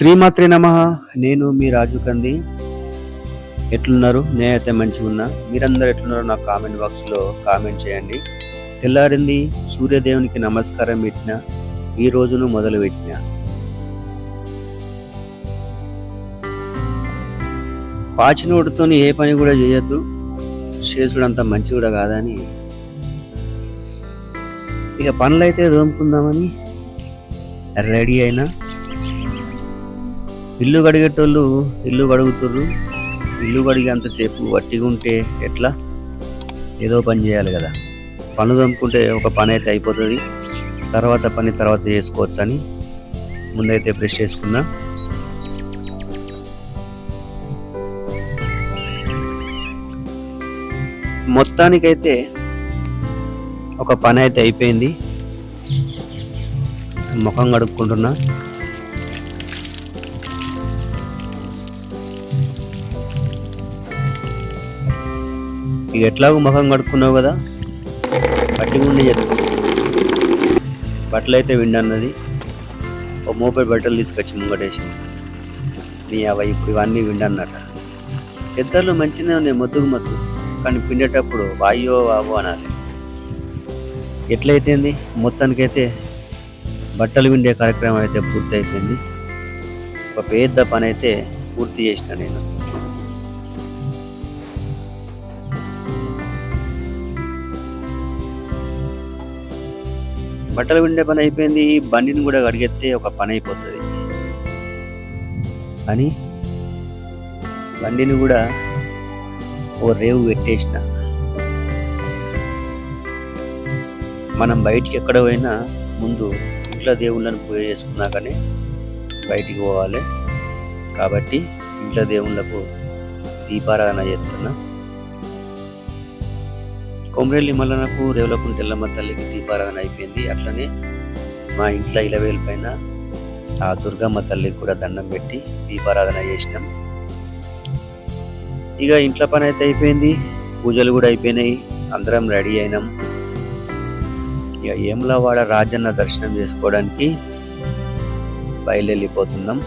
శ్రీమాత్రి నమ. నేను మీ రాజు కంది. ఎట్లున్నారు? నేనైతే మంచిగా ఉన్నా. మీరందరూ ఎట్లున్నారో నా కామెంట్ బాక్స్లో కామెంట్ చేయండి. తెల్లారింది సూర్యదేవునికి నమస్కారం పెట్టిన ఈ రోజును మొదలు పెట్టిన పాచినోడుతో ఏ పని కూడా చేయొద్దు. చేసుడు అంత మంచి కూడా కాదని. ఇక పనులైతే దోముకుందామని. రెడీ అయినా. ఇల్లు కడిగేటోళ్ళు ఇల్లు కడుగుతుర్రు. ఇల్లు కడిగేంతసేపు వట్టిగా ఉంటే ఎట్లా? ఏదో పని చేయాలి కదా. పనులు దమ్ముకుంటే ఒక పని అయితే అయిపోతుంది. తర్వాత పని తర్వాత చేసుకోవచ్చు అని ముందైతే బ్రష్ చేసుకున్నా. మొత్తానికైతే ఒక పని అయితే అయిపోయింది. ముఖం కడుక్కుంటున్నా. ఇక ఎట్లాగో ముఖం కడుక్కున్నావు కదా? పట్టి చెప్పు. బట్టలు అయితే విండన్నది ఒక మోపెడ్ బట్టలు తీసుకొచ్చి ముంగటేసింది నీ అవ ఇప్పుడు ఇవన్నీ విండన్నట. సిద్ధర్లు మంచిగా ఉన్నాయి మొద్దుకు మొద్దు కానీ పిండేటప్పుడు వాయో వావో అనాలి. ఎట్లయితేంది మొత్తానికైతే బట్టలు విండే కార్యక్రమం అయితే పూర్తి అయిపోయింది ఒక పెద్ద పని అయితే పూర్తి చేసిన నేను. బట్టలు విండే పని అయిపోయింది బండిని కూడా కడిగెత్తే ఒక పని అయిపోతుంది. అని బండిని కూడా ఓ రేవు పెట్టేసిన. మనం బయటికి ఎక్కడ పోయినా ముందు ఇంట్లో దేవుళ్ళని పూజ చేసుకున్నాకనే బయటికి పోవాలి. కాబట్టి ఇంట్లో దేవుళ్ళకు దీపారాధన చేస్తున్నా. కొమరెల్లి మల్లనకు రేవులకుంట ఎల్లమ్మ తల్లికి దీపారాధన అయిపోయింది. అట్లనే మా ఇంట్లో ఇలవేల పైన ఆ దుర్గమ్మ తల్లికి కూడా దండం పెట్టి దీపారాధన చేసినాం. ఇక ఇంట్లో పని అయితే అయిపోయింది. పూజలు కూడా అయిపోయినాయి. అందరం రెడీ అయినాం. ఇక ఏములవాడ రాజన్న దర్శనం చేసుకోవడానికి బయలుదేరిపోతున్నాం.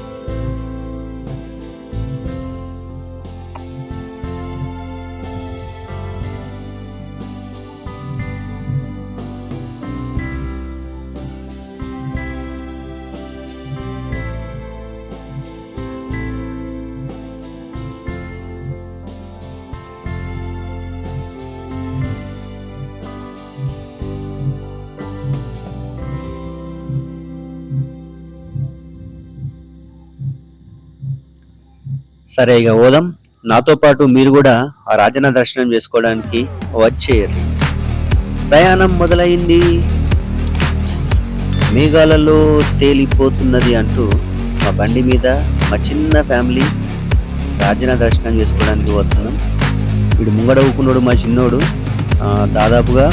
సరే ఇక ఓదాం. నాతో పాటు మీరు కూడా ఆ రాజన్న దర్శనం చేసుకోవడానికి వచ్చేయరు ప్రయాణం మొదలైంది. మేఘాలలో తేలిపోతున్నది అంటూ మా బండి మీద మా చిన్న ఫ్యామిలీ రాజన దర్శనం చేసుకోవడానికి పోతున్నాం. వీడు ముంగడ ఊకున్నాడు మా చిన్నోడు. దాదాపుగా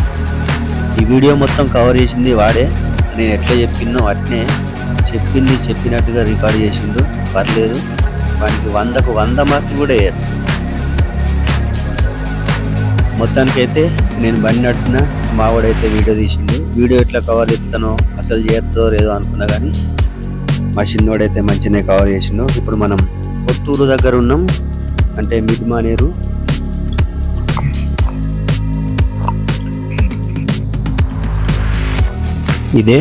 ఈ వీడియో మొత్తం కవర్ చేసింది వాడే. నేను ఎట్లా చెప్పినో అట్నే చెప్పింది చెప్పినట్టుగా రికార్డ్ చేసిండు. పర్లేదు. వానికి వందకు వంద మార్కులు కూడా వేయచ్చు. మొత్తానికైతే నేను బండి నడిపిన మావాడైతే వీడియో తీసిండు. వీడియో ఎట్లా కవర్ చెప్తానో అసలు చేస్తో లేదో అనుకున్నా కానీ మా చిన్నోడైతే మంచిగానే కవర్ చేసిండు. ఇప్పుడు మనం కొత్తూరు దగ్గర ఉన్నాం. అంటే మిడ్ మానేరు ఇదే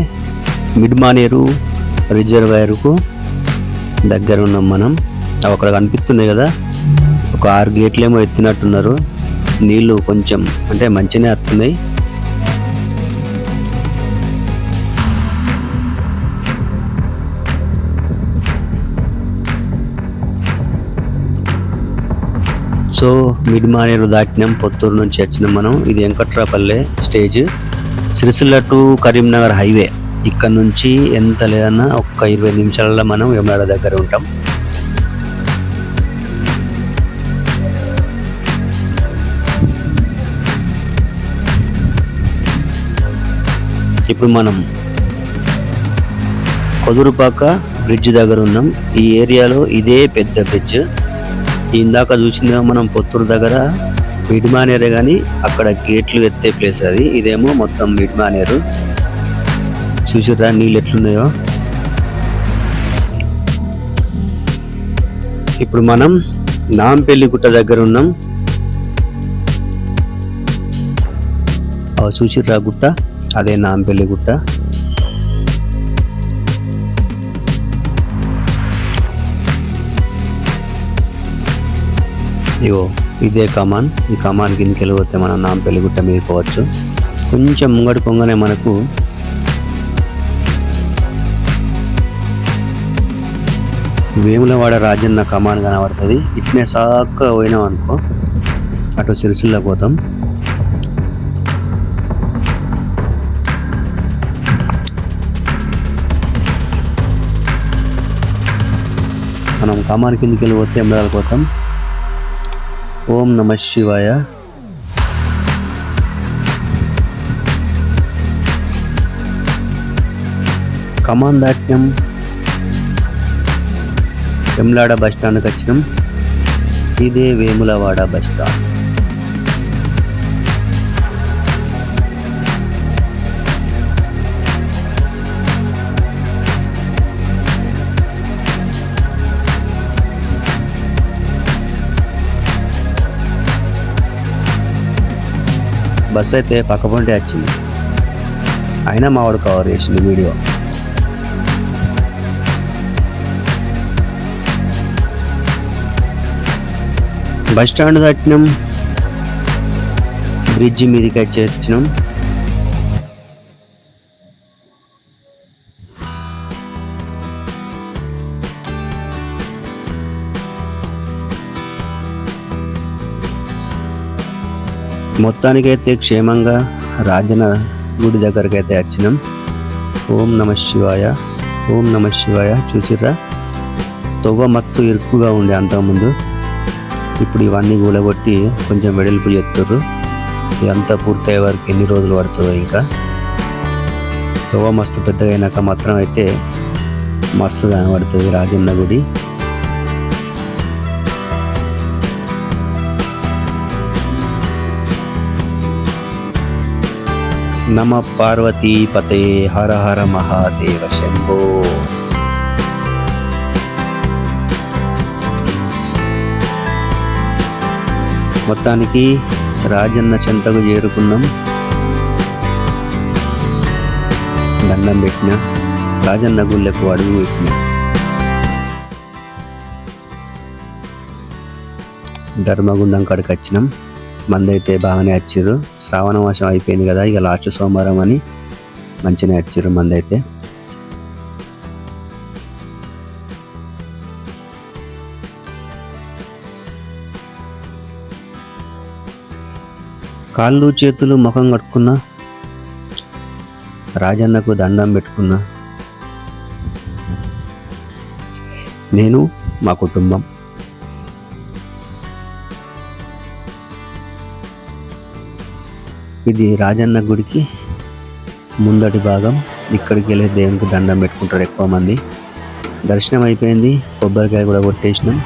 మిడ్ మానేరు రిజర్వాయర్కు దగ్గర ఉన్నాం మనం. అవి అక్కడ కనిపిస్తున్నాయి కదా. ఒక ఆరు గేట్లేమో ఎత్తినట్టున్నారు. నీళ్ళు కొంచెం అంటే మంచిగానే వస్తున్నాయి. సో మిడ్ మానేరు దాటినాం పొత్తూరు నుంచి వచ్చినాం మనం. ఇది Venkatrapalle stage. Sircilla to Karimnagar highway. ఇక్కడ నుంచి ఎంత లేదన్నా ఒక్క ఇరవై నిమిషాలలో మనం వేమనాడ దగ్గర ఉంటాం. ఇప్పుడు మనం కొదురుపాక బ్రిడ్జ్ దగ్గర ఉన్నాం. ఈ ఏరియాలో ఇదే పెద్ద బ్రిడ్జ్. ఇందాక చూసిందేమో మనం పొత్తూరు దగ్గర మిడ్మానేరే కానీ అక్కడ గేట్లు ఎత్తే ప్లేస్ అది. ఇదేమో మొత్తం మిడ్మానేరు. చూసిరా నీళ్ళు ఎట్లున్నాయో. ఇప్పుడు మనం నాంపల్లి గుట్ట దగ్గర ఉన్నాం. అవి చూసిర్రా గుట్ట? అదే నాంపల్లి గుట్ట. ఇగో ఇదే కమాన్. ఈ కమాన్ కిందకి వెళ్ళిపోతే మనం నాంపల్లి గుట్ట మీద పోవచ్చు. కొంచెం ముంగడి పొంగనే మనకు వేములవాడ రాజన్న కమాన్ కనబడుతుంది. ఇట్నే సాక్క పోయినాం అనుకో అటు సిరిసిల్లో పోతాం. మనం కమాన్ కిందికి వెళ్ళి పోతే ఎమ్మడాలు పోతాం ఓం నమ శివాయ. కమాన్ దాట్యం వెమ్లాడ బస్ స్టాండ్కి వచ్చినాం. ఇదే వేములవాడ బస్ స్టాండ్. బస్ అయితే పక్కపొంటే వచ్చింది. అయినా మావాడు కవర్ చేసింది వీడియో. బస్ స్టాండ్ కట్టినాం. బ్రిడ్జి మీదకి వచ్చేసినాం. మొత్తానికైతే క్షేమంగా రాజన గుడి దగ్గరికి అయితే వచ్చినాం ఓం నమ శివాయ ఓం నమ శివాయ. చూసిర్రా? తొవ్వ మత్తు ఇరుక్కుగా ఉండే అంతకుముందు. ఇప్పుడు ఇవన్నీ కూలగొట్టి కొంచెం వెడల్పు చేస్తుర్రు ఇదంతా పూర్తయ్యే వరకు ఎన్ని రోజులు పడుతుందో ఇంకా. తొవ్వ మస్తు పెద్దగా అయినాక మాత్రం అయితే మస్తు కనబడుతుంది రాజన్న గుడి. నమ పార్వతీ పతే హర హర మహాదేవ శంభో మొత్తానికి రాజన్న చెంతకు చేరుకున్నాం. దండం పెట్టిన రాజన్న గుళ్ళకు అడుగు పెట్టిన. ధర్మగుండం కాడికి వచ్చినాం. మంది అయితే బాగానే వచ్చారు శ్రావణ మాసం అయిపోయింది కదా ఇక లాస్ట్ సోమవారం అని మంచిగానే వచ్చారు మంది అయితే కాళ్ళు చేతులు ముఖం కట్టుకున్నా రాజన్నకు దండం పెట్టుకున్నా. నేను మా కుటుంబం. ఇది రాజన్న గుడికి ముందటి భాగం. ఇక్కడికి వెళ్ళి దేవునికి దండం పెట్టుకుంటారు ఎక్కువ మంది. దర్శనం అయిపోయింది. కొబ్బరికాయ కూడా కొట్టేసినాం.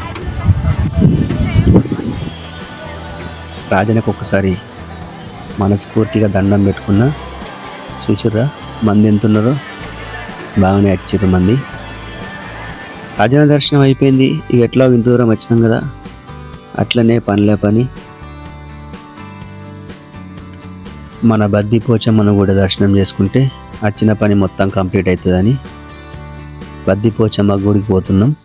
రాజన్నకు ఒక్కసారి మనస్ఫూర్తిగా దండం పెట్టుకున్నా. చూసిర్రా మంది ఎంత ఉన్నారో బాగానే వచ్చిర్రు మంది. రాజన్న దర్శనం అయిపోయింది. ఇక ఎట్లా ఇంత దూరం వచ్చినాం కదా. అట్లనే పనిలే పని. మన బద్ది పోచమ్మను కూడా దర్శనం చేసుకుంటే వచ్చిన పని మొత్తం కంప్లీట్ అవుతుందని బద్ది పోచమ్మ గుడికి పోతున్నాం.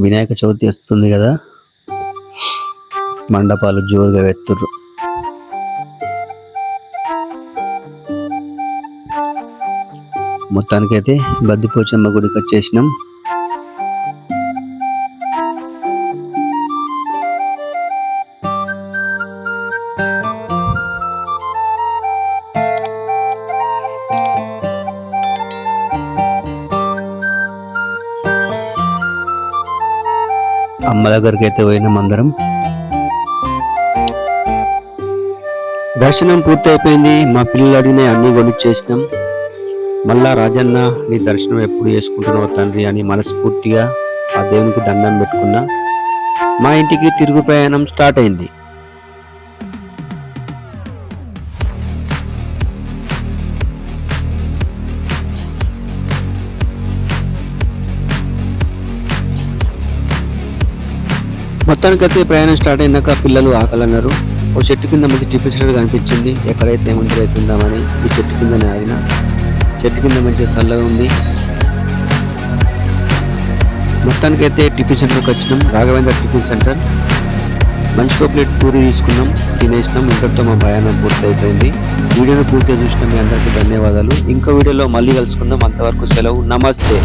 వినాయక చవితి వస్తుంది కదా మండపాలు జోరుగా వెత్తుర్రు. మొత్తానికైతే బద్దిపోచమ్మ గుడికి వచ్చేసినాం. అమ్మ దగ్గరికి అయితే పోయినాం అందరం. దర్శనం పూర్తి అయిపోయింది మా పిల్లలు అడిగిన అన్ని కొనిచ్చేసినాం. మళ్ళా రాజన్న నీ దర్శనం ఎప్పుడు చేసుకుంటున్నావు తండ్రి? అని మనస్ఫూర్తిగా ఆ దేవునికి దండం పెట్టుకున్నా. మా ఇంటికి తిరుగు ప్రయాణం స్టార్ట్ అయింది. మొత్తానికైతే ప్రయాణం స్టార్ట్ అయినాక పిల్లలు ఆకలన్నారు. ఓ చెట్టు కింద మంచి టిఫిన్ సెంటర్ కనిపించింది. ఎక్కడైతే ముందు అవుతుందామని ఈ చెట్టు కిందనే ఆగిన. చెట్టు కింద మంచిగా చల్లగా ఉంది. మొత్తానికైతే టిఫిన్ సెంటర్కి వచ్చినాం. Raghavendra tiffin centre. మనిషికో ప్లేట్ పూరి తీసుకున్నాం. తినేసినాం. ఇంతటితో మా ప్రయాణం పూర్తి అయిపోయింది వీడియోను పూర్తిగా చూసిన మీ అందరికీ ధన్యవాదాలు. ఇంకో వీడియోలో మళ్ళీ కలుసుకుందాం. అంతవరకు సెలవు. నమస్తే.